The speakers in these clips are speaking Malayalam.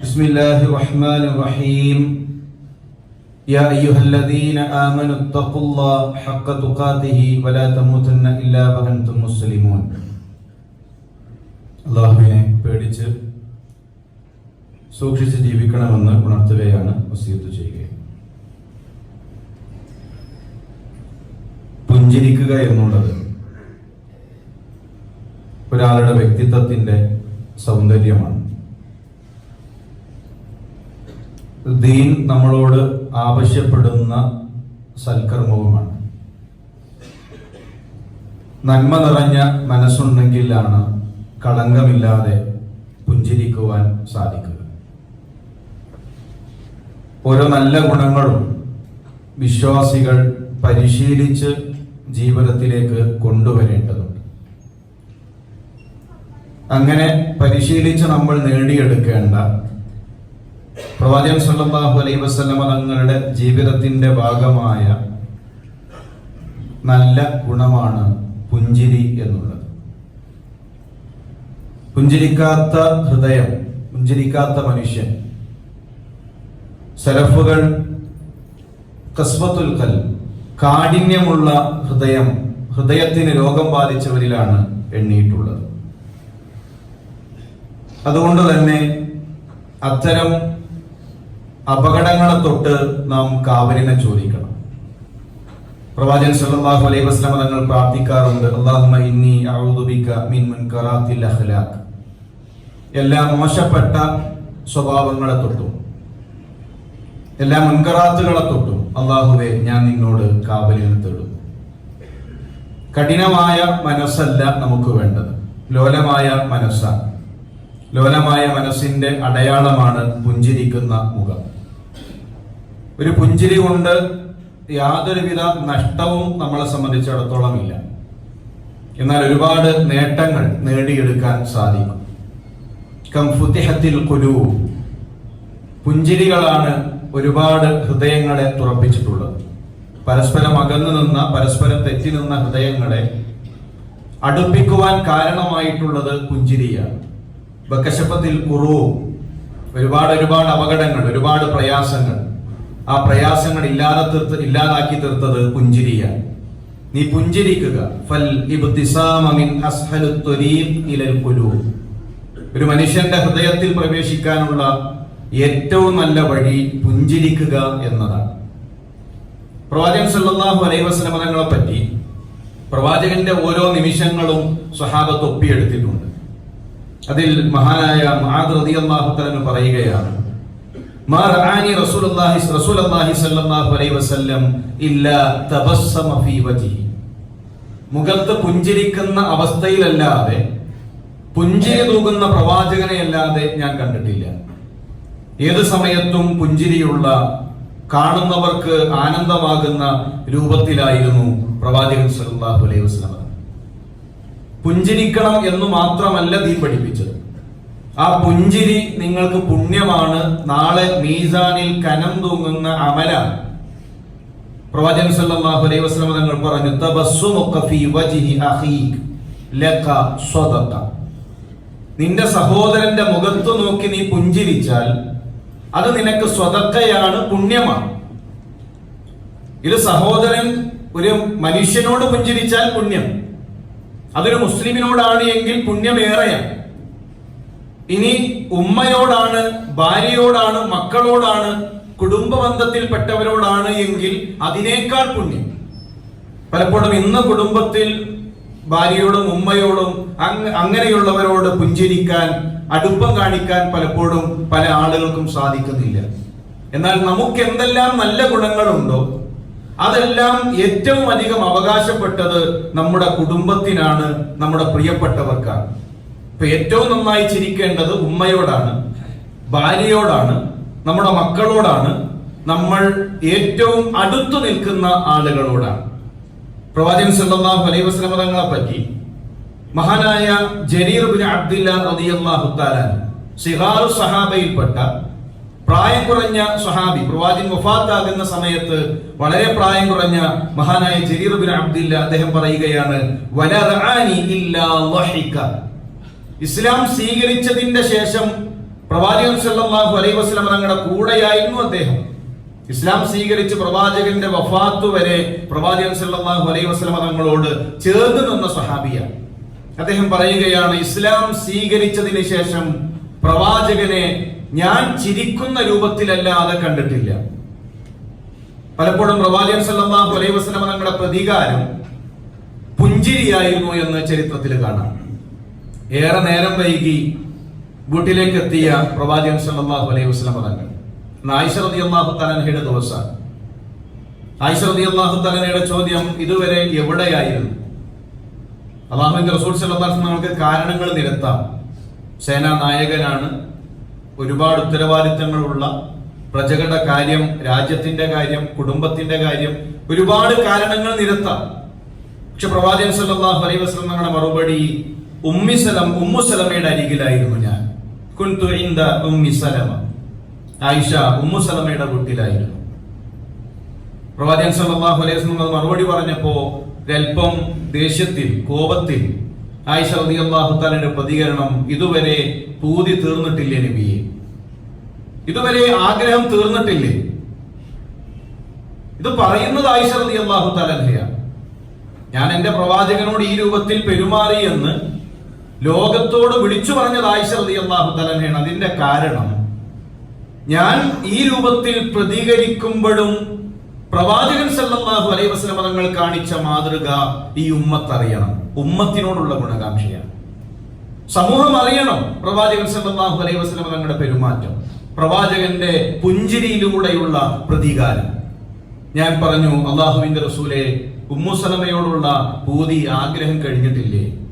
بسم الله الرحمن الرحيم يا أيها الذين آمنوا اتقوا الله حق تقاته ولا تموتن إلا وأنتم مسلمون അള്ളാഹുവിനെ പേടിച്ച് സൂക്ഷിച്ച് ജീവിക്കണമെന്ന് ഉണർത്തുകയാണ് വസീത്ത് ചെയ്യുക പുഞ്ചിരിക്കുക എന്നുള്ളത് ഒരാളുടെ വ്യക്തിത്വത്തിന്റെ സൗന്ദര്യമാണ് ദീൻ നമ്മളോട് ആവശ്യപ്പെടുന്ന സൽക്കർമ്മവുമാണ്. നന്മ നിറഞ്ഞ മനസ്സുണ്ടെങ്കിലാണ് കളങ്കമില്ലാതെ പുഞ്ചിരിക്കുവാൻ സാധിക്കുക. ഓരോ നല്ല ഗുണങ്ങളും വിശ്വാസികൾ പരിശീലിച്ച് ജീവിതത്തിലേക്ക് കൊണ്ടുവരേണ്ടതുണ്ട്. അങ്ങനെ പരിശീലിച്ച് നമ്മൾ നേടിയെടുക്കേണ്ട പ്രവാചകൻ സല്ലല്ലാഹു അലൈഹി വസല്ലമ തങ്ങളുടെ ജീവിതത്തിന്റെ ഭാഗമായ നല്ല ഗുണമാണ് പുഞ്ചിരി എന്നുള്ളത്. പുഞ്ചിരിക്കാത്ത ഹൃദയം പുഞ്ചിരിക്കാത്ത മനുഷ്യൻ. സലഫുകൾ കസ്വത്തുൽ കൽ കാഠിന്യമുള്ള ഹൃദയം ഹൃദയത്തിന് രോഗം ബാധിച്ചവരിലാണ് എണ്ണിയിട്ടുള്ളത് അതുകൊണ്ട് തന്നെ അത്തരം അപകടങ്ങളെ തൊട്ട് നാം കാവലിനെ ചോദിക്കണം. പ്രവാചകൻ സല്ലല്ലാഹു അലൈഹി വസല്ലം തങ്ങൾ പ്രാർത്ഥിക്കാറുണ്ട് അല്ലാഹുമ്മ ഇന്നി അഊദു ബിക മിൻ മുൻകറാത്തിൽ അഖ്ലാഖ്. എല്ലാ മോശപ്പെട്ട സ്വഭാവങ്ങളെ തൊട്ടും എല്ലാ മുൻകറാത്തുകളെ തൊട്ടും അള്ളാഹുവെ ഞാൻ നിന്നോട് കാവലിനെ തേടും. കഠിനമായ മനസ്സല്ല നമുക്ക് വേണ്ടത്. ലോലമായ മനസ്സാണ്. ലോലമായ മനസ്സിന്റെ അടയാളമാണ് പുഞ്ചിരിക്കുന്ന മുഖം. ഒരു പുഞ്ചിരി കൊണ്ട് യാതൊരുവിധ നഷ്ടവും നമ്മളെ സംബന്ധിച്ചിടത്തോളം ഇല്ല എന്നാൽ ഒരുപാട് നേട്ടങ്ങൾ നേടിയെടുക്കാൻ സാധിക്കും. കംഫുത്തിഹത്തിൽ കുലു പുഞ്ചിരികളാണ് ഒരുപാട് ഹൃദയങ്ങളെ തുറപ്പിച്ചിട്ടുള്ളത്. പരസ്പരം അകന്നു നിന്ന പരസ്പരം തെറ്റി നിന്ന ഹൃദയങ്ങളെ അടുപ്പിക്കുവാൻ കാരണമായിട്ടുള്ളത് പുഞ്ചിരിയാണ്. ബക്കശപ്പത്തിൽ കുറവും ഒരുപാട് ഒരുപാട് അപകടങ്ങൾ ഒരുപാട് പ്രയാസങ്ങൾ. ആ പ്രയാസങ്ങൾ ഇല്ലാതെ തീർത്ത് ഇല്ലാതാക്കി തീർത്തത് പുഞ്ചിരിയാണ്. നീ പുഞ്ചിരിക്കുക. ഫൽ ഒരു മനുഷ്യന്റെ ഹൃദയത്തിൽ പ്രവേശിക്കാനുള്ള ഏറ്റവും നല്ല വഴി പുഞ്ചിരിക്കുക എന്നതാണ്. പ്രവാചകൻ സല്ലാഹു അലൈഹി പദങ്ങളെ പറ്റി പ്രവാചകന്റെ ഓരോ നിമിഷങ്ങളും സ്വഹാബത്ത് ഒപ്പിയെടുത്തിട്ടുണ്ട്. അതിൽ മഹാനായ മഹാദ് റആനി റസൂലുള്ളാഹി റസൂലുള്ളാഹി സ്വല്ലല്ലാഹു അലൈഹി വസല്ലം ഇല്ലാ തബസ്സമ ഫീ വജി മുഖത്ത് പുഞ്ചിരിക്കുന്ന അവസ്ഥയിലല്ലാതെ പുഞ്ചിരി തൂകുന്ന പ്രവാചകനെ അല്ലാതെ ഞാൻ കണ്ടിട്ടില്ല. ഏത് സമയത്തും പുഞ്ചിരിയുള്ള കാണുന്നവർക്ക് ആനന്ദമാകുന്ന രൂപത്തിലായിരുന്നു പ്രവാചകൻ സല്ലല്ലാഹു അലൈഹി വസല്ലം. പുഞ്ചിരിക്കണം എന്ന് മാത്രമല്ല ദീൻ പഠിപ്പിച്ചത്. ആ പുഞ്ചിരി നിങ്ങൾക്ക് പുണ്യമാണ്. നാളെ മീസാനിൽ കനം തൂങ്ങുന്ന അമലാണ് പ്രവാചകൻ സല്ലല്ലാഹു അലൈഹി വസല്ലം തങ്ങൾ പറഞ്ഞു തബസ്സുമുക ഫീ വജ്ഹി അഖീക് ലക സ്വദഖ നിന്റെ സഹോദരന്റെ മുഖത്തു നോക്കി നീ പുഞ്ചിരിച്ചാൽ അത് നിനക്ക് സ്വതക്കയാണ് പുണ്യമാണ്. ഇത് സഹോദരൻ ഒരു മനുഷ്യനോട് പുഞ്ചിരിച്ചാൽ പുണ്യം. അതൊരു മുസ്ലിമിനോടാണ് എങ്കിൽ പുണ്യമേറെയാണ് ഇനി ഉമ്മയോടാണ് ഭാര്യയോടാണ് മക്കളോടാണ് കുടുംബ ബന്ധത്തിൽപ്പെട്ടവരോടാണ് എങ്കിൽ അതിനേക്കാൾ പുണ്യം. പലപ്പോഴും ഇന്ന് കുടുംബത്തിൽ ഭാര്യയോടും ഉമ്മയോടും അങ്ങ അങ്ങനെയുള്ളവരോട് പുഞ്ചിരിക്കാൻ അടുപ്പം കാണിക്കാൻ പലപ്പോഴും പല ആളുകൾക്കും സാധിക്കുന്നില്ല. എന്നാൽ നമുക്ക് എന്തെല്ലാം നല്ല ഗുണങ്ങളുണ്ടോ? അതെല്ലാം ഏറ്റവും അധികം അവകാശപ്പെട്ടത് നമ്മുടെ കുടുംബത്തിനാണ് നമ്മുടെ പ്രിയപ്പെട്ടവർക്കാണ്. ഇപ്പൊ ഏറ്റവും നന്നായി ചിരിക്കേണ്ടത് ഉമ്മയോടാണ് ഭാര്യയോടാണ് നമ്മുടെ മക്കളോടാണ് നമ്മൾ ഏറ്റവും അടുത്തു നിൽക്കുന്ന ആളുകളോടാണ്. പ്രവാചകൻ സല്ലല്ലാഹു അലൈഹി വസല്ലം തങ്ങളെ പറ്റി മഹാനായ ജരീർ ബിൻ അബ്ദില്ല റളിയല്ലാഹു തആല സിഹാറു സഹാബയിൽപ്പെട്ട പ്രായം കുറഞ്ഞ സ്വഹാബി പ്രവാചകൻ വഫാത്താകുന്ന സമയത്ത് വളരെ പ്രായം കുറഞ്ഞ മഹാനായ ജരീർ ബിൻ അബ്ദില്ല അദ്ദേഹം പറയുകയാണ് വലറാനി ഇല്ലാ ളഹിക ഇസ്ലാം സ്വീകരിച്ചതിന്റെ ശേഷം പ്രവാചകൻ സല്ലല്ലാഹു അലൈഹി വസ്ലം തങ്ങളുടെ കൂടെയായിരുന്നു അദ്ദേഹം. ഇസ്ലാം സ്വീകരിച്ച് പ്രവാചകന്റെ വഫാത്ത് വരെ പ്രവാചകൻ സല്ലാഹു അലൈഹി വസ്ലമ തങ്ങളോട് ചേർന്ന് നിന്ന സഹാബിയ അദ്ദേഹം പറയുകയാണ് ഇസ്ലാം സ്വീകരിച്ചതിന് ശേഷം പ്രവാചകനെ ഞാൻ ചിരിക്കുന്ന രൂപത്തിലല്ലാതെ കണ്ടിട്ടില്ല. പലപ്പോഴും പ്രവാചകൻ സല്ലാഹു അലൈഹി വസ്ലമ തങ്ങളുടെ പ്രതികാരം പുഞ്ചിരിയായിരുന്നു എന്ന് ചരിത്രത്തിൽ കാണാം. ഏറെ നേരം വൈകി വീട്ടിലേക്ക് എത്തിയ പ്രവാചകൻ സല്ലല്ലാഹു അലൈഹി വസല്ലം തങ്ങൾ ആയിഷ റളിയല്ലാഹു തആലയുടെ ദിവസം ആയിഷ റളിയല്ലാഹു തആലയുടെ ചോദ്യം ഇതുവരെ എവിടെയായിരുന്നു? അള്ളാഹുവിന്റെ റസൂൽ വസല്ലം നമുക്ക് കാരണങ്ങൾ നിരത്താം. സേനാ നായകനാണ്. ഒരുപാട് ഉത്തരവാദിത്തങ്ങളുള്ള പ്രജകളുടെ കാര്യം രാജ്യത്തിന്റെ കാര്യം കുടുംബത്തിന്റെ കാര്യം ഒരുപാട് കാരണങ്ങൾ നിരത്താം. പക്ഷെ പ്രവാചകൻ സല്ലല്ലാഹു അലൈഹി വസല്ലം തങ്ങളുടെ മറുപടി ഉമ്മി സലം ഉമ്മു സലമയുടെ അരികിലായിരുന്നു ഞാൻ. കുൻതു ഇന്ദ ഉമ്മി സലമ. ആയിഷ ഉമ്മു സലമയുടെ വീട്ടിലായിരുന്നു. പ്രവാചകൻ സല്ലല്ലാഹു അലൈഹി വസല്ലം മറുപടി പറഞ്ഞപ്പോ ഒരൽപ്പം ദേഷ്യത്തിൽ കോപത്തിൽ ആയിഷ റളിയല്ലാഹു തആലയുടെ പ്രതികരണം ഇതുവരെ പൂതി തീർന്നിട്ടില്ലേ നബിയെ? ഇതുവരെ ആഗ്രഹം തീർന്നിട്ടില്ലേ? ഇത് പറയുന്നത് ആയിഷ റളിയല്ലാഹു തആലയാണ് ഞാൻ എന്റെ പ്രവാചകനോട് ഈ രൂപത്തിൽ പെരുമാറി എന്ന് ലോകത്തോട് വിളിച്ചു പറഞ്ഞത് ആയിഷ അള്ളാഹു തആലയാണ്. അതിന്റെ കാരണം ഞാൻ ഈ രൂപത്തിൽ പ്രതികരിക്കുമ്പോഴും പ്രവാചകൻ സല്ലാഹു അലൈ വസല്ലം തങ്ങൾ കാണിച്ച മാതൃക ഈ ഉമ്മത്ത് അറിയണം. ഉമ്മത്തിനോടുള്ള ഗുണകാംക്ഷയാണ്. സമൂഹം അറിയണം പ്രവാചകൻ സല്ലാഹു അലൈ വസല്ലം തങ്ങളുടെ പെരുമാറ്റം. പ്രവാചകന്റെ പുഞ്ചിരിയിലൂടെയുള്ള പ്രതികാരം. ഞാൻ പറഞ്ഞു അള്ളാഹുവിന്റെ റസൂലെ ഉമ്മുസലമയോടുള്ള പൂതി ആഗ്രഹം കഴിഞ്ഞിട്ടില്ലേ?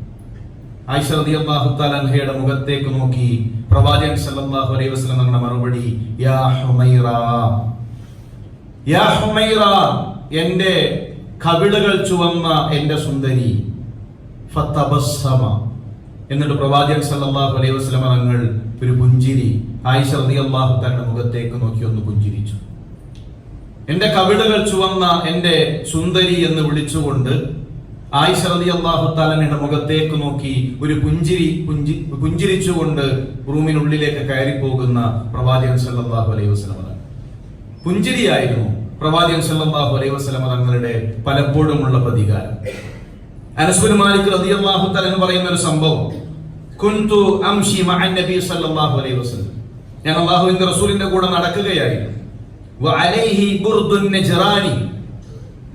അൻഹയുടെ മുഖത്തേക്ക് നോക്കി പ്രവാചകൻ സല്ലല്ലാഹു അലൈഹി വസല്ലം തങ്ങളുടെ മറുപടി യാ ഹുമൈറ യാ ഹുമൈറ എന്റെ കവിളുകൾ ചുവന്ന എന്റെ സുന്ദരി ഫതബസ്സമ. എന്നിട്ട് പ്രവാചകൻ സല്ലല്ലാഹു അലൈഹി വസല്ലം തങ്ങൾ ഒരു പുഞ്ചിരി ആയിഷ റളിയല്ലാഹു തആലയുടെ മുഖത്തേക്ക് നോക്കി ഒന്ന് പുഞ്ചിരിച്ചു. എന്റെ കവിളുകൾ ചുവന്ന എന്റെ സുന്ദരി എന്ന് വിളിച്ചുകൊണ്ട് ആയിഷ റളിയല്ലാഹു താലയുടെ മുഖത്തേക്ക് നോക്കി ഒരു പുഞ്ചിരി പുഞ്ചി പുഞ്ചിരിച്ചുകൊണ്ട് റൂമിനുള്ളിലേക്ക് കയറി പോകുന്ന പ്രവാചകൻ സല്ലാഹു അലൈഹി തങ്ങൾ പുഞ്ചിരിയായിരുന്നു പ്രവാചകൻ സല്ലാഹു അലൈഹി വസ്ലമ തങ്ങളുടെ പലപ്പോഴുമുള്ള പ്രതികാരം. അനസ്ബിൻ മാലിക് റളിയല്ലാഹു താല എന്ന് പറയുന്ന ഒരു സംഭവം. കുന്തു അംഷി മഅൻ നബി സല്ലല്ലാഹു അലൈഹി വസല്ലം. ഞാൻ അള്ളാഹുവിന്റെ റസൂലിന്റെ കൂടെ നടക്കുകയായിരുന്നു. വഅലൈഹി ബുർദുൻ നജ്റാനി.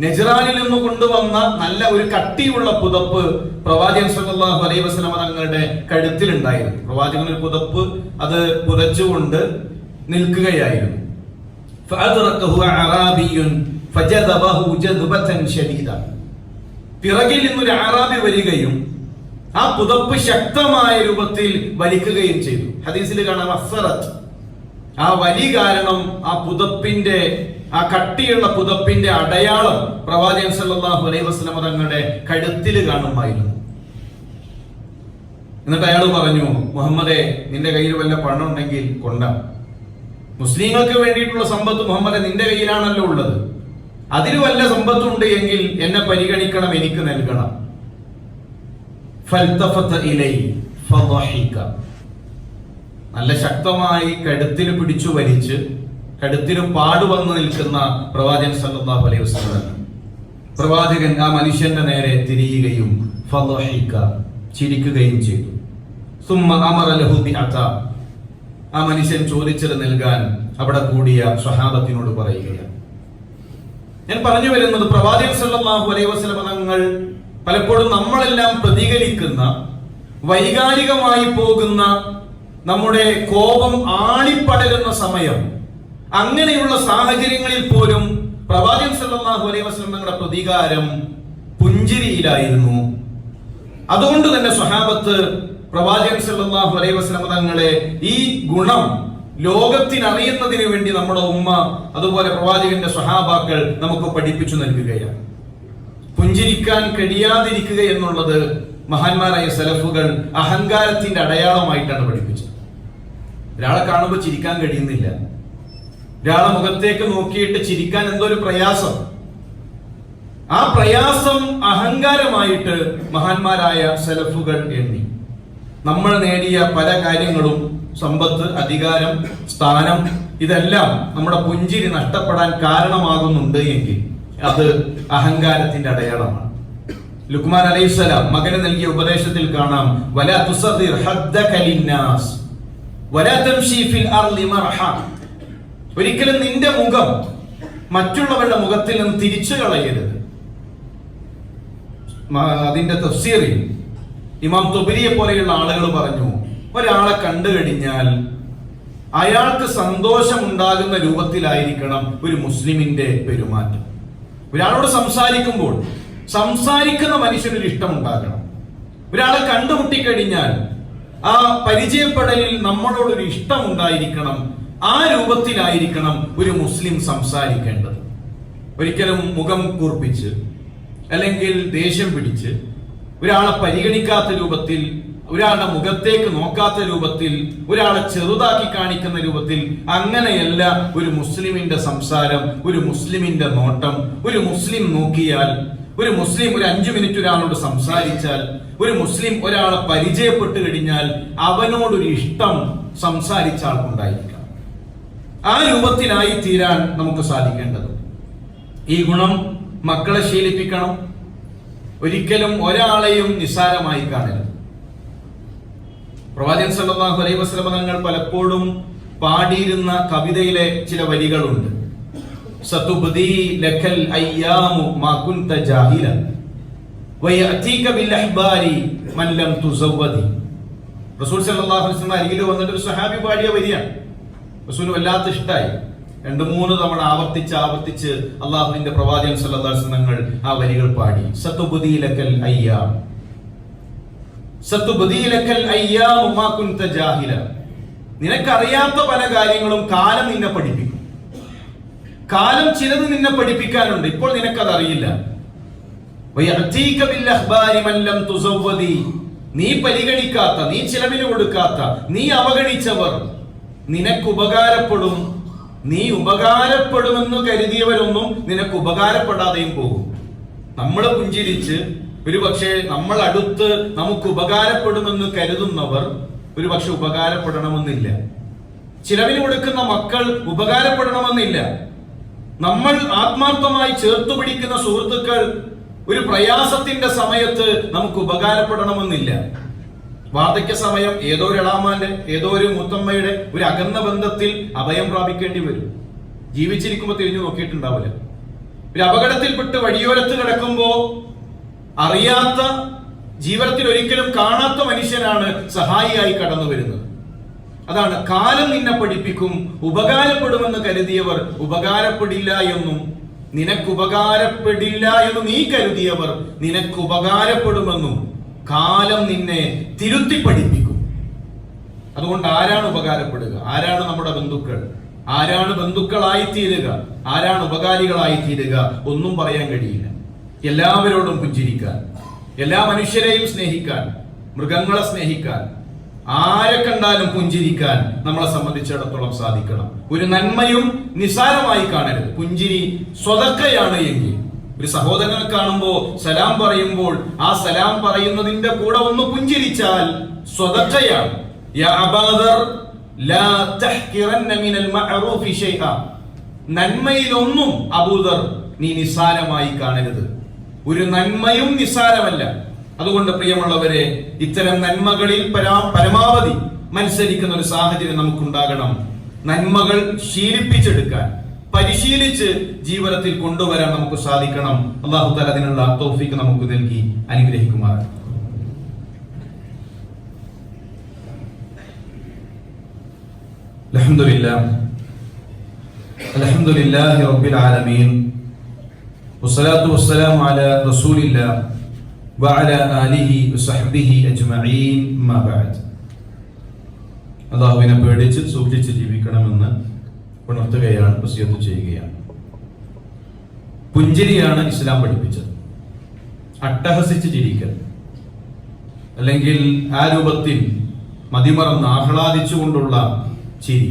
നെജറാനിൽ നിന്ന് കൊണ്ടുവന്ന നല്ല ഒരു കട്ടിയുള്ള പുതപ്പ് പ്രവാചകൻ സല്ലല്ലാഹു അലൈഹി വസ്ലമ തങ്ങളുടെ കഴുത്തിലുണ്ടായിരുന്നു. പ്രവാചകൻ ഒരു പുതപ്പ് അത് പുതച്ചുകൊണ്ട് നിൽക്കുകയായിരുന്നു. പിറകിൽ നിന്നൊരു ആറാബി വരികയും ആ പുതപ്പ് ശക്തമായ രൂപത്തിൽ വലിക്കുകയും ചെയ്തു. ഹദീസിൽ കാണാൻ അസറത്ത് ആ വലി കാരണം ആ പുതപ്പിന്റെ ആ കട്ടിയുള്ള പുതപ്പിന്റെ അടയാളം പ്രവാചകൻ സല്ലല്ലാഹു അലൈഹി വസല്ലം തങ്ങളുടെ കഴുത്തിൽ കാണുമായിരുന്നു. എന്നിട്ട് അയാൾ പറഞ്ഞു മുഹമ്മദെ നിന്റെ കയ്യിൽ വല്ല പണം ഉണ്ടെങ്കിൽ കൊണ്ട. മുസ്ലിങ്ങൾക്ക് വേണ്ടിയിട്ടുള്ള സമ്പത്ത് മുഹമ്മദെ നിന്റെ കയ്യിലാണല്ലോ ഉള്ളത്. അതിന് വല്ല സമ്പത്തുണ്ട് എങ്കിൽ എന്നെ പരിഗണിക്കണം എനിക്ക് നൽകണം. ഫൽതഫത ഇലൈ ഫളഹിക. നല്ല ശക്തമായി കഴുത്തിൽ പിടിച്ചു വലിച്ച് കഴുത്തിന് പാടുവന്ന് നിൽക്കുന്ന പ്രവാചകൻ സല്ലല്ലാഹു അലൈഹി വസല്ലം പ്രവാചകൻ ആ മനുഷ്യന്റെ നേരെ തിരിയുകയും ചിരിക്കുകയും ചെയ്തു സുമ്മ അമറ ലഹു ബിഅത. ആ മനുഷ്യൻ ചോദിച്ചത് നൽകാൻ അവിടെ കൂടിയ സ്വഹാബത്തിനോട് പറയുകയാണ് ഞാൻ പറഞ്ഞു വരുന്നത് പ്രവാചകൻ സല്ലല്ലാഹു അലൈഹി വസല്ലം തങ്ങൾ പലപ്പോഴും നമ്മളെല്ലാം പ്രതികരിക്കുന്ന വൈകാരികമായി പോകുന്ന നമ്മുടെ കോപം ആളിപ്പടരുന്ന സമയം. അങ്ങനെയുള്ള സാഹചര്യങ്ങളിൽ പോലും പ്രവാചകൻ സല്ലല്ലാഹു അലൈഹി വസല്ലം തങ്ങളുടെ പ്രതികാരം പുഞ്ചിരിയിലായിരുന്നു. അതുകൊണ്ട് തന്നെ സ്വഹാബത്ത് പ്രവാചകൻ സല്ലല്ലാഹു അലൈഹി വസല്ലം തങ്ങളെ ഈ ഗുണം ലോകത്തിനറിയുന്നതിന് വേണ്ടി നമ്മുടെ ഉമ്മ അതുപോലെ പ്രവാചകന്റെ സ്വഹാബാക്കൾ നമുക്ക് പഠിപ്പിച്ചു നൽകുകയാണ്. പുഞ്ചിരിക്കാൻ കഴിയാതിരിക്കുക എന്നുള്ളത് മഹാന്മാരായ സലഫുകൾ അഹങ്കാരത്തിന്റെ അടയാളമായിട്ടാണ് പഠിപ്പിച്ചത്. ഒരാളെ കാണുമ്പോൾ ചിരിക്കാൻ കഴിയുന്നില്ല. ഒരാളെ മുഖത്തേക്ക് നോക്കിയിട്ട് ചിരിക്കാൻ എന്തോ ഒരു പ്രയാസം. ആ പ്രയാസം അഹങ്കാരമായിട്ട് മഹാന്മാരായ സെലഫുകൾ എണ്ണി. നമ്മൾ നേടിയ പല കാര്യങ്ങളും സമ്പത്ത് അധികാരം സ്ഥാനം ഇതെല്ലാം നമ്മുടെ പുഞ്ചിരി നഷ്ടപ്പെടാൻ കാരണമാകുന്നുണ്ട് എങ്കിൽ അത് അഹങ്കാരത്തിന്റെ അടയാളമാണ്. ലുക്മാൻ അലൈഹിസ്സലാം മകന് നൽകിയ ഉപദേശത്തിൽ കാണാം വല തുസദിർ ഹദ്ദക ലിന്നാസ്. ഒരിക്കലും നിന്റെ മുഖം മറ്റുള്ളവരുടെ മുഖത്തിൽ നിന്ന് തിരിച്ചു കളയരുത്. അതിന്റെ തഫ്സീറിൽ ഇമാം തുബരിയെ പോലെയുള്ള ആളുകൾ പറഞ്ഞു ഒരാളെ കണ്ടു കഴിഞ്ഞാൽ അയാൾക്ക് സന്തോഷം ഉണ്ടാകുന്ന രൂപത്തിലായിരിക്കണം ഒരു മുസ്ലിമിന്റെ പെരുമാറ്റം. ഒരാളോട് സംസാരിക്കുമ്പോൾ സംസാരിക്കുന്ന മനുഷ്യനൊരു ഇഷ്ടമുണ്ടാകണം ഒരാളെ കണ്ടുമുട്ടിക്കഴിഞ്ഞാൽ ആ പരിചയപ്പെടലിൽ നമ്മളോടൊരു ഇഷ്ടം ഉണ്ടായിരിക്കണം. ആ രൂപത്തിലായിരിക്കണം ഒരു മുസ്ലിം സംസാരിക്കേണ്ടത്. ഒരിക്കലും മുഖം കൂർപ്പിച്ച് അല്ലെങ്കിൽ ദേഷ്യം പിടിച്ച് ഒരാളെ പരിഗണിക്കാത്ത രൂപത്തിൽ ഒരാളുടെ മുഖത്തേക്ക് നോക്കാത്ത രൂപത്തിൽ ഒരാളെ ചെറുതാക്കി കാണിക്കുന്ന രൂപത്തിൽ അങ്ങനെയല്ല ഒരു മുസ്ലിമിന്റെ സംസാരം ഒരു മുസ്ലിമിന്റെ നോട്ടം ഒരു മുസ്ലിം നോക്കിയാൽ ഒരു മുസ്ലിം ഒരു അഞ്ചു മിനിറ്റ് ഒരാളോട് സംസാരിച്ചാൽ ഒരു മുസ്ലിം ഒരാളെ പരിചയപ്പെട്ട് കഴിഞ്ഞാൽ അവനോടൊരു ഇഷ്ടം സംസാരിച്ച ആൾക്കുണ്ടായിരിക്കണം ആ രൂപത്തിലായി തീരാൻ നമുക്ക് സാധിക്കേണ്ടത്. ഈ ഗുണം മക്കളെ ശീലിപ്പിക്കണം. ഒരിക്കലും ഒരാളെയും നിസ്സാരമായി കാണരുത്. പ്രവാചകൻ സല്ലല്ലാഹു അലൈഹി തങ്ങൾ പലപ്പോഴും പാടിയിരുന്ന കവിതയിലെ ചില വരികളുണ്ട്. റസൂൽ ഒരു പാടിയ വല്ലാത്ത രണ്ട് മൂന്ന് തവണ ആവർത്തിച്ച് ആവർത്തിച്ച് അള്ളാഹുവിന്റെ പ്രവാചകൻ തങ്ങൾ ആ വരികൾ പാടി. സതുബ്ദി ലക്കൽ അയ്യാം മാ കുൻത ജാഹില നിനക്കറിയാത്ത പല കാര്യങ്ങളും കാലം നിന്നെ പഠിപ്പിക്കും. കാലം ചിലത് നിന്നെ പഠിപ്പിക്കാനുണ്ട്. ഇപ്പോൾ നിനക്കത് അറിയില്ല നീ പരിഗണിക്കാത്ത നീ ചിലവിന് കൊടുക്കാത്ത നീ അവഗണിച്ചവർ നിനക്ക് ഉപകാരപ്പെടും നീ ഉപകാരപ്പെടുമെന്ന് കരുതിയവരൊന്നും നിനക്ക് ഉപകാരപ്പെടാതെയും പോകും. നമ്മൾ പുഞ്ചിരിച്ച് ഒരു പക്ഷേ നമ്മൾ അടുത്ത് നമുക്ക് ഉപകാരപ്പെടുമെന്ന് കരുതുന്നവർ ഒരു പക്ഷെ ഉപകാരപ്പെടണമെന്നില്ല. ചിലവിന് കൊടുക്കുന്ന മക്കൾ ഉപകാരപ്പെടണമെന്നില്ല. നമ്മൾ ആത്മാർത്ഥമായി ചേർത്തു പിടിക്കുന്ന സുഹൃത്തുക്കൾ ഒരു പ്രയാസത്തിന്റെ സമയത്ത് നമുക്ക് ഉപകാരപ്പെടണമെന്നില്ല. വാർദ്ധക്യ സമയം ഏതോ ഒരു ഇളാമാന്റെ ഏതോ ഒരു മുത്തമ്മയുടെ ഒരു അകന്ന ബന്ധത്തിൽ അഭയം പ്രാപിക്കേണ്ടി വരും. ജീവിച്ചിരിക്കുമ്പോൾ തിരിഞ്ഞു നോക്കിയിട്ടുണ്ടാവില്ല. ഒരു അപകടത്തിൽപ്പെട്ട് വഴിയോരത്ത് കിടക്കുമ്പോ അറിയാത്ത ജീവിതത്തിൽ ഒരിക്കലും കാണാത്ത മനുഷ്യനാണ് സഹായിയായി കടന്നു വരുന്നത് അതാണ് കാലം നിന്നെ പഠിപ്പിക്കും ഉപകാരപ്പെടുമെന്ന് കരുതിയവർ ഉപകാരപ്പെടില്ല എന്നും. നിനക്ക് ഉപകാരപ്പെടില്ല എന്ന് നീ കരുതിയവർ നിനക്ക് ഉപകാരപ്പെടുമെന്നും കാലം നിന്നെ തിരുത്തി പഠിപ്പിക്കും. അതുകൊണ്ട് ആരാണ് ഉപകാരപ്പെടുക? ആരാണ് നമ്മുടെ ബന്ധുക്കൾ? ആരാണ് ബന്ധുക്കളായി തീരുക ആരാണ് ഉപകാരികളായി തീരുക ഒന്നും പറയാൻ കഴിയില്ല. എല്ലാവരോടും പുഞ്ചിരിക്കാൻ എല്ലാ മനുഷ്യരെയും സ്നേഹിക്കാൻ മൃഗങ്ങളെ സ്നേഹിക്കാൻ ആരെ കണ്ടാലും പുഞ്ചിരിക്കാൻ നമ്മളെ സംബന്ധിച്ചിടത്തോളം സാധിക്കണം. ഒരു നന്മയും നിസാരമായി കാണരുത്. പുഞ്ചിരി സ്വതക്കയാണ് എങ്കിൽ. ഒരു സഹോദരനെ കാണുമ്പോൾ സലാം പറയുമ്പോൾ ആ സലാം പറയുന്നതിന്റെ കൂടെ ഒന്ന് പുഞ്ചിരിച്ചാൽ സ്വതക്കയാണ്. നന്മയിലൊന്നും അബൂദർ നീ നിസ്സാരമായി കാണരുത്. ഒരു നന്മയും നിസ്സാരമല്ല. അതുകൊണ്ട് പ്രിയമുള്ളവരെ ഇത്തരം നന്മകളിൽ പരാ- പരമാവധി മത്സരിക്കുന്ന ഒരു സാഹചര്യം നമുക്കുണ്ടാകണം നന്മകൾ ശീലിപ്പിച്ചെടുക്കാൻ പരിശീലിച്ച് ജീവിതത്തിൽ കൊണ്ടുവരാൻ നമുക്ക് സാധിക്കണം അള്ളാഹു താല അതിനുള്ള തോഫിക്ക് നമുക്ക് നൽകി അനുഗ്രഹിക്കുമാറാണ് الحمد لله الحمد لله رب العالمين والصلاة والسلام على رسول الله وعلى آله وصحبه أجمعين ما بعد അള്ളാഹുവിനെ പേടിച്ച് സൂക്ഷിച്ച് ജീവിക്കണമെന്ന് ഉണർത്തുകയാണ് വസിയത്ത് ചെയ്യുകയാണ് പുഞ്ചിരിയാണ് ഇസ്ലാം പഠിപ്പിച്ചത് അട്ടഹസിച്ച് ചിരിക്കൽ അല്ലെങ്കിൽ ആ രൂപത്തിൽ മതിമറന്ന് ആഹ്ലാദിച്ചുകൊണ്ടുള്ള ചിരി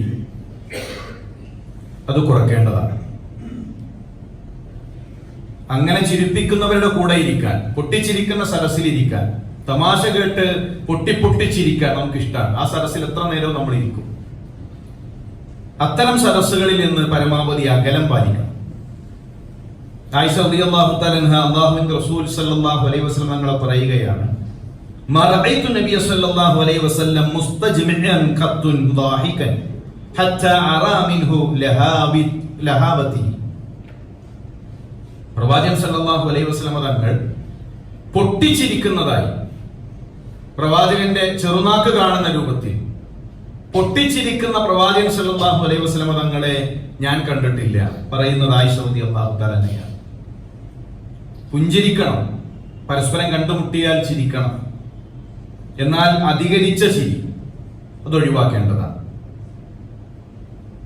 അത് കുറയ്ക്കേണ്ടതാണ് അങ്ങനെ ചിരിപ്പിക്കുന്നവരുടെ കൂടെ ഇരിക്കാൻ പൊട്ടിച്ചിരിക്കുന്ന സരസിലിരിക്കാൻ തമാശ കേട്ട് പൊട്ടി പൊട്ടിച്ചിരിക്കാൻ നമുക്ക് ഇഷ്ടമാണ് ആ സരസിൽ എത്ര നേരവും നമ്മൾ ഇരിക്കും അത്തരം സരസുകളിൽ നിന്ന് പരമാവധി അകലം പാലിക്കണം. ആയിഷ അലൈഹി പറയുകയാണ് ലഹാബി പ്രവാചകൻ സല്ലല്ലാഹു അലൈഹി വസ്ലമ തങ്ങൾ പൊട്ടിച്ചിരിക്കുന്നതായി പ്രവാചകന്റെ ചെറുനാക്ക് കാണുന്ന രൂപത്തിൽ പൊട്ടിച്ചിരിക്കുന്ന പ്രവാചകൻ സല്ലല്ലാഹു അലൈഹി വസ്ലമ തങ്ങളെ ഞാൻ കണ്ടിട്ടില്ല. പറയുന്നത് ആയിഷ റളിയല്ലാഹു തആല തന്നെയാണ് പുഞ്ചിരിക്കണം. പരസ്പരം കണ്ടുമുട്ടിയാൽ ചിരിക്കണം. എന്നാൽ അധികരിച്ച ചിരി അതൊഴിവാക്കേണ്ടതാണ്.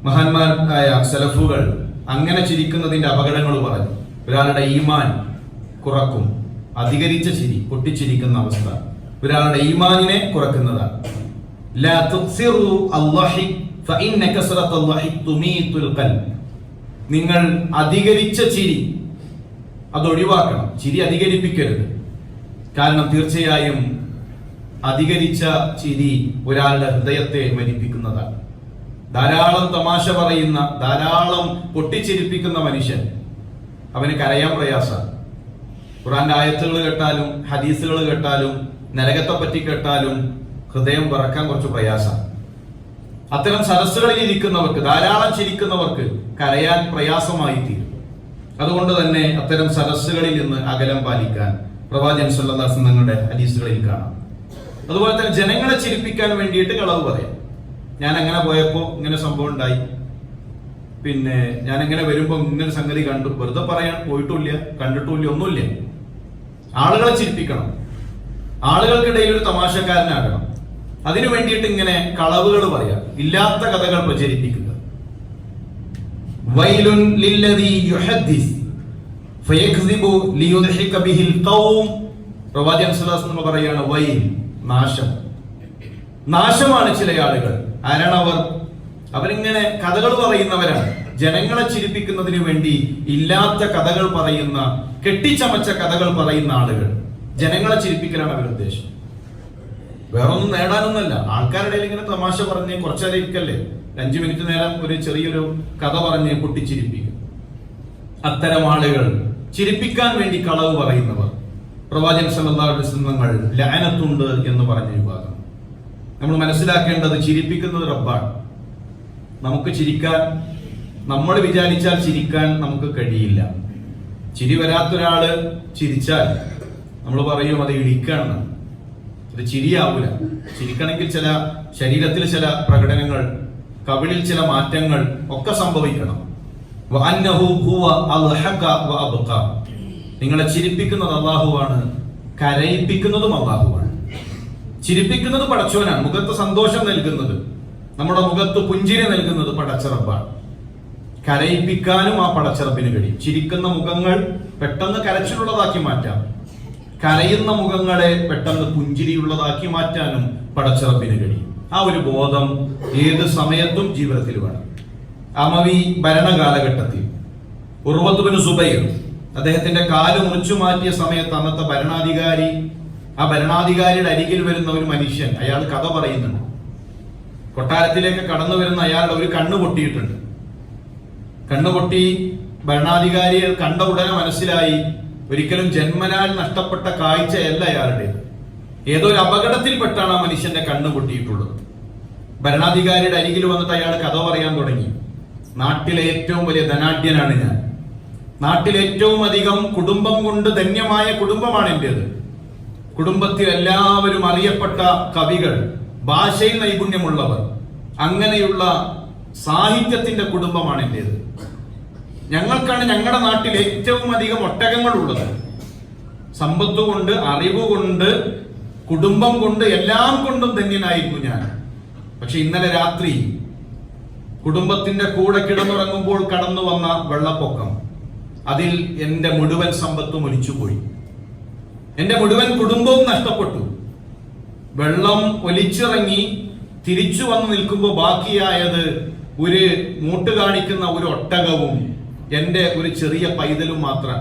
മഹാന്മാരായ സലഫുകൾ അങ്ങനെ ചിരിക്കുന്നതിന്റെ അപകടങ്ങൾ പറഞ്ഞു. ഒരാളുടെ ഈമാൻ കുറക്കും അധികരിച്ച ചിരി പൊട്ടിച്ചിരിക്കുന്ന അവസ്ഥ. ഒരാളുടെ ഈമാനിനെ കുറക്കുന്നതാണ് നിങ്ങൾ അധികരിച്ച ചിരി അത് ഒഴിവാക്കണം. ചിരി അധികരിപ്പിക്കരുത്. കാരണം തീർച്ചയായും അധികരിച്ച ചിരി ഒരാളുടെ ഹൃദയത്തെ മരിപ്പിക്കുന്നതാണ് ധാരാളം തമാശ പറയുന്ന ധാരാളം പൊട്ടിച്ചിരിപ്പിക്കുന്ന മനുഷ്യൻ അവന് കരയാൻ പ്രയാസമാണ് ഖുറാന്റെ ആയത്തുകൾ കേട്ടാലും ഹദീസുകൾ കേട്ടാലും നരകത്തെ പറ്റി കേട്ടാലും ഹൃദയം വിറക്കാൻ കുറച്ച് പ്രയാസമാണ് അത്തരം സരസ്സുകളിൽ ഇരിക്കുന്നവർക്ക് ധാരാളം ചിരിക്കുന്നവർക്ക് കരയാൻ പ്രയാസമായി തീരും. അതുകൊണ്ട് തന്നെ അത്തരം സരസ്സുകളിൽ നിന്ന് അകലം പാലിക്കാൻ പ്രവാചകൻ സല്ലല്ലാഹു തങ്ങളുടെ ഹദീസുകളിൽ കാണാം. അതുപോലെ തന്നെ ജനങ്ങളെ ചിരിപ്പിക്കാൻ വേണ്ടിയിട്ട് കളവ് പറയാം. ഞാൻ അങ്ങനെ പോയപ്പോൾ ഇങ്ങനെ സംഭവം ഉണ്ടായി. പിന്നെ ഞാനിങ്ങനെ വരുമ്പോൾ വരുമ്പോ ഇങ്ങനെ സംഗതി കണ്ടു. വെറുതെ പറയാൻ പോയിട്ടുമില്ല കണ്ടിട്ടുമില്ല ഒന്നുമില്ല. ആളുകളെ ചിരിപ്പിക്കണം. ആളുകൾക്കിടയിൽ ഒരു തമാശക്കാരനാകണം. അതിനു വേണ്ടിയിട്ട് ഇങ്ങനെ കളവുകൾ പറയാം. ഇല്ലാത്ത കഥകൾ പ്രചരിപ്പിക്കുക. വൈലുൻ ലില്ലദി യുഹദ്ദിസ്. ബിഹിൽ ഖൗം. പ്രവാചകൻ അലൈഹി പറയാണ് വൈൽ നാശം. നാശമാണ് ചില ആളുകൾ. ആരാണ് അവർ? അവരിങ്ങനെ കഥകൾ പറയുന്നവരാണ്. ജനങ്ങളെ ചിരിപ്പിക്കുന്നതിന് വേണ്ടി ഇല്ലാത്ത കഥകൾ പറയുന്ന കെട്ടിച്ചമച്ച കഥകൾ പറയുന്ന ആളുകൾ. ജനങ്ങളെ ചിരിപ്പിക്കലാണ് അവരുടെ ഉദ്ദേശം. വേറൊന്നും നേടാനൊന്നുമല്ല. ആൾക്കാരുടെ ഇങ്ങനെ തമാശ പറഞ്ഞ് കുറച്ചേരം ഇരിക്കല്ലേ? അഞ്ചു മിനിറ്റ് നേരം ഒരു ചെറിയൊരു കഥ പറഞ്ഞ് പൊട്ടിച്ചിരിപ്പിക്കും. അത്തരം ആളുകൾ ചിരിപ്പിക്കാൻ വേണ്ടി കളവ് പറയുന്നവർ. പ്രവാചകൻ സല്ലല്ലാഹു അലൈഹി വസല്ലം ലഅനത്തുണ്ട് എന്ന് പറഞ്ഞ വിഭാഗം. നമ്മൾ മനസ്സിലാക്കേണ്ടത് ചിരിപ്പിക്കുന്നത് റബ്ബാണ്. നമുക്ക് ചിരിക്കാൻ നമ്മൾ വിചാരിച്ചാൽ ചിരിക്കാൻ നമുക്ക് കഴിയില്ല. ചിരി വരാത്തൊരാൾ ചിരിച്ചാൽ നമ്മൾ പറയും അത് ഇടിക്കാണ് അത് ചിരിയാവൂല. ചിരിക്കണമെങ്കിൽ ചില ശരീരത്തിൽ ചില പ്രകടനങ്ങൾ കവിളിൽ ചില മാറ്റങ്ങൾ ഒക്കെ സംഭവിക്കണം. നിങ്ങളെ ചിരിപ്പിക്കുന്നത് അള്ളാഹുവാണ് കരയിപ്പിക്കുന്നതും അള്ളാഹുവാണ് ചിരിപ്പിക്കുന്നത് പടച്ചവനാണ് മുഖത്ത് സന്തോഷം നൽകുന്നത്. നമ്മുടെ മുഖത്ത് പുഞ്ചിരി നൽകുന്നത് പടച്ചിറപ്പാണ് കരയിപ്പിക്കാനും ആ പടച്ചിറപ്പിന് കഴിയും. ചിരിക്കുന്ന മുഖങ്ങൾ പെട്ടെന്ന് കരച്ചിലുള്ളതാക്കി മാറ്റാം. കരയുന്ന മുഖങ്ങളെ പെട്ടെന്ന് പുഞ്ചിരിയുള്ളതാക്കി മാറ്റാനും പടച്ചിറപ്പിന് കഴിയും. ആ ഒരു ബോധം ഏത് സമയത്തും ജീവിതത്തിൽ വേണം. അമവി ഭരണകാലഘട്ടത്തിൽ ഉർവത്തുബിന് സുബൈർ അദ്ദേഹത്തിന്റെ കാൽ മുറിച്ചു മാറ്റിയ സമയത്ത് അന്നത്തെ ഭരണാധികാരി ആ ഭരണാധികാരിയുടെ അരികിൽ വരുന്ന ഒരു മനുഷ്യൻ അയാൾ കഥ പറയുന്നുണ്ട്. കൊട്ടാരത്തിലേക്ക് കടന്നു വരുന്ന അയാളുടെ ഒരു കണ്ണ് പൊട്ടിയിട്ടുണ്ട്. കണ്ണ് പൊട്ടി കണ്ട ഉടനെ മനസ്സിലായി ഒരിക്കലും ജന്മനാൽ നഷ്ടപ്പെട്ട കാഴ്ചയല്ല അയാളുടേത് ഏതോ ഒരു അപകടത്തിൽപ്പെട്ടാണ് ആ മനുഷ്യന്റെ കണ്ണ് പൊട്ടിയിട്ടുള്ളത്. ഭരണാധികാരിയുടെ അരികിൽ വന്നിട്ട് അയാൾ കഥ പറയാൻ തുടങ്ങി. നാട്ടിലെ ഏറ്റവും വലിയ ധനാഢ്യനാണ് ഞാൻ. നാട്ടിൽ ഏറ്റവും അധികം കുടുംബം കൊണ്ട് ധന്യമായ കുടുംബമാണ് എന്റേത്. കുടുംബത്തിൽ എല്ലാവരും അറിയപ്പെട്ട കവികൾ ഭാഷയിൽ നൈപുണ്യമുള്ളവർ അങ്ങനെയുള്ള സാഹിത്യത്തിന്റെ കുടുംബമാണ് എന്റെ ഞങ്ങൾക്കാണ് ഞങ്ങളുടെ നാട്ടിൽ ഏറ്റവും അധികം ഒട്ടകങ്ങൾ ഉള്ളത് സമ്പത്ത് കൊണ്ട് അറിവ് കൊണ്ട് കുടുംബം കൊണ്ട് എല്ലാം കൊണ്ടും ധന്യനായിരുന്നു ഞാൻ. പക്ഷെ ഇന്നലെ രാത്രി കുടുംബത്തിന്റെ കൂടെ കിടന്നുറങ്ങുമ്പോൾ കടന്നു വന്ന വെള്ളപ്പൊക്കം അതിൽ എന്റെ മുഴുവൻ സമ്പത്തും ഒലിച്ചുപോയി. എന്റെ മുഴുവൻ കുടുംബവും നഷ്ടപ്പെട്ടു. വെള്ളം ഒലിച്ചിറങ്ങി തിരിച്ചു വന്ന് നിൽക്കുമ്പോൾ ബാക്കിയായത് ഒരു മൂട്ട് കാണിക്കുന്ന ഒരു ഒട്ടകവും എന്റെ ഒരു ചെറിയ പൈതലും മാത്രം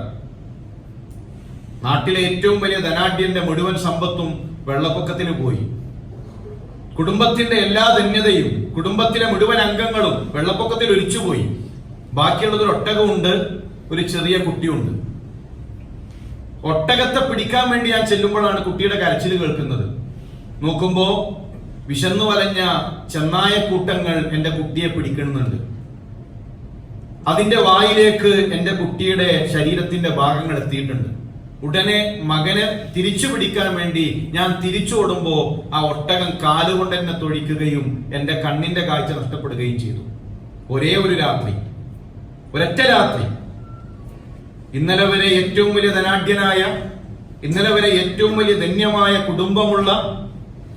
നാട്ടിലെ ഏറ്റവും വലിയ ധനാഢ്യന്റെ മുഴുവൻ സമ്പത്തും വെള്ളപ്പൊക്കത്തിന് പോയി. കുടുംബത്തിന്റെ എല്ലാ ധന്യതയും കുടുംബത്തിലെ മുഴുവൻ അംഗങ്ങളും വെള്ളപ്പൊക്കത്തിൽ ഒലിച്ചുപോയി. ബാക്കിയുള്ളത് ഒരു ഒട്ടകമുണ്ട് ഒരു ചെറിയ കുട്ടിയുണ്ട്. ഒട്ടകത്തെ പിടിക്കാൻ വേണ്ടി ഞാൻ ചെല്ലുമ്പോഴാണ് കുട്ടിയുടെ കരച്ചിൽ കേൾക്കുന്നത്. നോക്കുമ്പോ വിശന്നു വലഞ്ഞ ചെന്നായ കൂട്ടങ്ങൾ എന്റെ കുട്ടിയെ പിടിക്കുന്നുണ്ട്. അതിന്റെ വായിലേക്ക് എന്റെ കുട്ടിയുടെ ശരീരത്തിന്റെ ഭാഗങ്ങൾ എത്തിയിട്ടുണ്ട്. ഉടനെ മകനെ തിരിച്ചു പിടിക്കാൻ വേണ്ടി ഞാൻ തിരിച്ചു ഓടുമ്പോ ആ ഒട്ടകം കാലുകൊണ്ട് എന്നെ തൊഴിക്കുകയും എന്റെ കണ്ണിന്റെ കാഴ്ച നഷ്ടപ്പെടുകയും ചെയ്തു. ഒരേ ഒരു രാത്രി. ഒരൊറ്റ രാത്രി. ഇന്നലെ വരെ ഏറ്റവും വലിയ ധനാഢ്യനായ ഇന്നലെ വരെ ഏറ്റവും വലിയ ധന്യമായ കുടുംബമുള്ള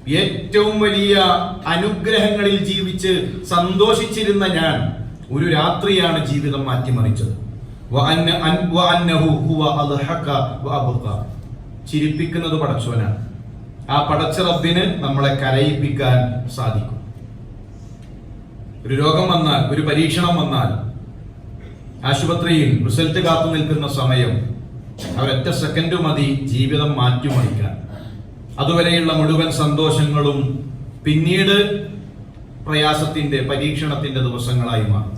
ഏറ്റവും വലിയ അനുഗ്രഹങ്ങളിൽ ജീവിച്ച് സന്തോഷിച്ചിരുന്ന ഞാൻ ഒരു രാത്രിയാണ് ജീവിതം മാറ്റിമറിച്ചത്. ചിരിപ്പിക്കുന്നത് പടച്ചവനാണ്. ആ പടച്ച റബ്ബിന് നമ്മളെ കരയിപ്പിക്കാൻ സാധിക്കും. ഒരു രോഗം വന്നാൽ ഒരു പരീക്ഷണം വന്നാൽ ആശുപത്രിയിൽ റിസൾട്ട് കാത്തു നിൽക്കുന്ന സമയം അവരൊറ്റ സെക്കൻഡ് മതി ജീവിതം മാറ്റിമറിക്കാൻ. അതുവരെയുള്ള മുഴുവൻ സന്തോഷങ്ങളും പിന്നീട് പ്രയാസത്തിന്റെ പരീക്ഷണത്തിന്റെ ദിവസങ്ങളായി മാറും.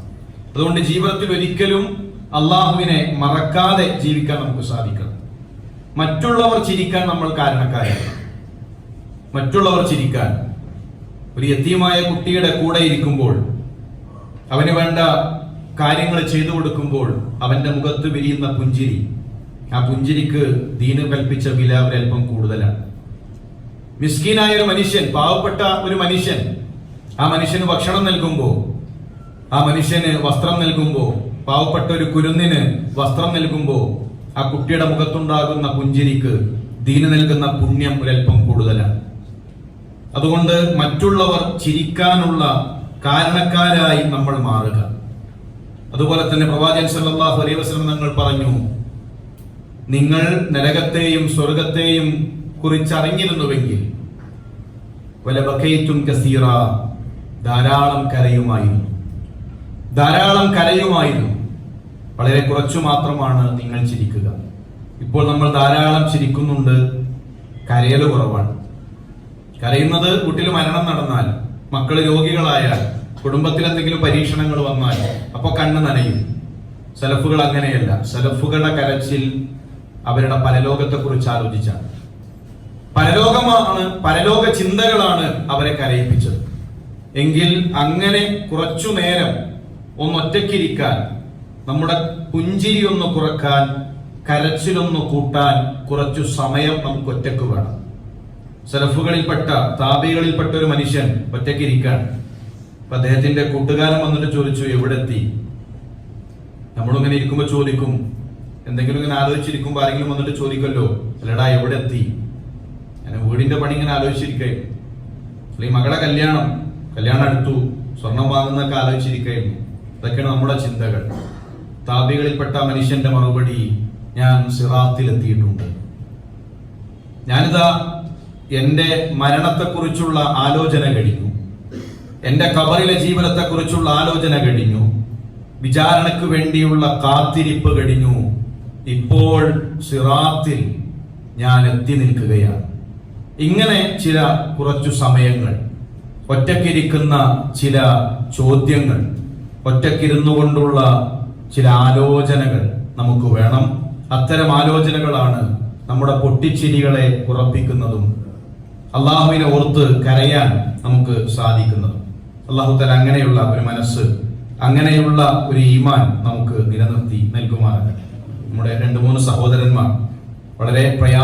അതുകൊണ്ട് ജീവിതത്തിൽ ഒരിക്കലും അള്ളാഹുവിനെ മറക്കാതെ ജീവിക്കാൻ നമുക്ക് സാധിക്കണം. മറ്റുള്ളവർ ചിരിക്കാൻ നമ്മൾ കാരണക്കാരാണ്. മറ്റുള്ളവർ ചിരിക്കാൻ. ഒരു യത്തീമായ കുട്ടിയുടെ കൂടെ ഇരിക്കുമ്പോൾ അവന് വേണ്ട കാര്യങ്ങൾ ചെയ്തു കൊടുക്കുമ്പോൾ അവന്റെ മുഖത്ത് വിരിയുന്ന പുഞ്ചിരി. ആ പുഞ്ചിരിക്ക് ദീന് കൽപ്പിച്ച വില അവരൽപ്പം കൂടുതലാണ്. മിസ്കീനായ ഒരു മനുഷ്യൻ പാവപ്പെട്ട ഒരു മനുഷ്യൻ ആ മനുഷ്യന് ഭക്ഷണം നൽകുമ്പോൾ ആ മനുഷ്യന് വസ്ത്രം നൽകുമ്പോൾ പാവപ്പെട്ട ഒരു കുരുന്നിന് വസ്ത്രം നൽകുമ്പോൾ ആ കുട്ടിയുടെ മുഖത്തുണ്ടാകുന്ന പുഞ്ചിരിക്ക് ദീന് നൽകുന്ന പുണ്യം ഒരല്പം കൂടുതലാണ്. അതുകൊണ്ട് മറ്റുള്ളവർ ചിരിക്കാനുള്ള കാരണക്കാരായി നമ്മൾ മാറുക. അതുപോലെ തന്നെ പ്രവാചകൻ സല്ലാഹു അലൈവസ്ലം നിങ്ങൾ പറഞ്ഞു നിങ്ങൾ നരകത്തെയും സ്വർഗത്തെയും കുറിച്ച് അറിഞ്ഞിരുന്നുവെങ്കിൽ വല കസീറ ധാരാളം കരയുമായിരുന്നു ധാരാളം കരയുമായിരുന്നു വളരെ കുറച്ചു മാത്രമാണ് നിങ്ങൾ ചിരിക്കുക. ഇപ്പോൾ നമ്മൾ ധാരാളം ചിരിക്കുന്നുണ്ട്. കരയൽ കുറവാണ്. കരയുന്നത് കുട്ടിൽ മരണം നടന്നാൽ മക്കൾ രോഗികളായാൽ കുടുംബത്തിൽ എന്തെങ്കിലും പരീക്ഷണങ്ങൾ വന്നാൽ അപ്പൊ കണ്ണ് നനയും. സലഫുകൾ അങ്ങനെയല്ല. സലഫുകളുടെ കരച്ചിൽ അവരുടെ പരലോകത്തെക്കുറിച്ച് ആലോചിച്ചാണ്. പരലോകമാണ് പരലോക ചിന്തകളാണ് അവരെ കരയിപ്പിച്ചത്. എങ്കിൽ അങ്ങനെ കുറച്ചു നേരം ഒന്ന് ഒറ്റയ്ക്കിരിക്കാൻ നമ്മുടെ പുഞ്ചിരി ഒന്ന് കുറയ്ക്കാൻ കരച്ചിലൊന്ന് കൂട്ടാൻ കുറച്ചു സമയം നമുക്ക് ഒറ്റയ്ക്ക് വേണം. സെലഫുകളിൽപ്പെട്ട താപികളിൽപ്പെട്ട ഒരു മനുഷ്യൻ ഒറ്റയ്ക്കിരിക്കാൻ. അപ്പൊ അദ്ദേഹത്തിന്റെ കൂട്ടുകാരൻ വന്നിട്ട് ചോദിച്ചു എവിടെത്തി? നമ്മളിങ്ങനെ ഇരിക്കുമ്പോൾ ചോദിക്കും. എന്തെങ്കിലും ഇങ്ങനെ ആലോചിച്ചിരിക്കുമ്പോൾ ആരെങ്കിലും വന്നിട്ട് ചോദിക്കല്ലോ അല്ലടാ എവിടെ എത്തി ഞാൻ വീടിന്റെ പണി ഇങ്ങനെ ആലോചിച്ചിരിക്കുകയായിരുന്നു അല്ലെങ്കിൽ മകളെ കല്യാണം കല്യാണം അടുത്തു സ്വർണം വാങ്ങുന്നൊക്കെ ആലോചിച്ചിരിക്കുകയായിരുന്നു ഇതൊക്കെയാണ് നമ്മുടെ ചിന്തകൾ. താപികളിൽപ്പെട്ട മനുഷ്യന്റെ മറുപടി ഞാൻ സിറാത്തിലെത്തിയിട്ടുണ്ട്. ഞാനിതാ എന്റെ മരണത്തെക്കുറിച്ചുള്ള ആലോചന കഴിഞ്ഞു. എന്റെ കബറിലെ ജീവനത്തെക്കുറിച്ചുള്ള ആലോചന കഴിഞ്ഞു. വിചാരണയ്ക്ക് വേണ്ടിയുള്ള കാത്തിരിപ്പ് കഴിഞ്ഞു. ഇപ്പോൾ സിറാത്തിൽ ഞാൻ എത്തി നിൽക്കുകയാണ്. ഇങ്ങനെ ചില കുറച്ചു സമയങ്ങൾ ഒറ്റക്കിരിക്കുന്ന ചില ചോദ്യങ്ങൾ ഒറ്റക്കിരുന്നു കൊണ്ടുള്ള ചില ആലോചനകൾ നമുക്ക് വേണം. അത്തരം ആലോചനകളാണ് നമ്മുടെ പൊട്ടിച്ചിരികളെ ഉറപ്പിക്കുന്നതും അള്ളാഹുവിനെ ഓർത്ത് കരയാൻ നമുക്ക് സാധിക്കുന്നതും. അള്ളാഹു തല അങ്ങനെയുള്ള ഒരു മനസ്സ് അങ്ങനെയുള്ള ഒരു ഈമാൻ നമുക്ക് നിലനിർത്തി നൽകുമാറാകട്ടെ. നമ്മുടെ രണ്ട് മൂന്ന് സഹോദരന്മാർ വളരെ പ്രയാസ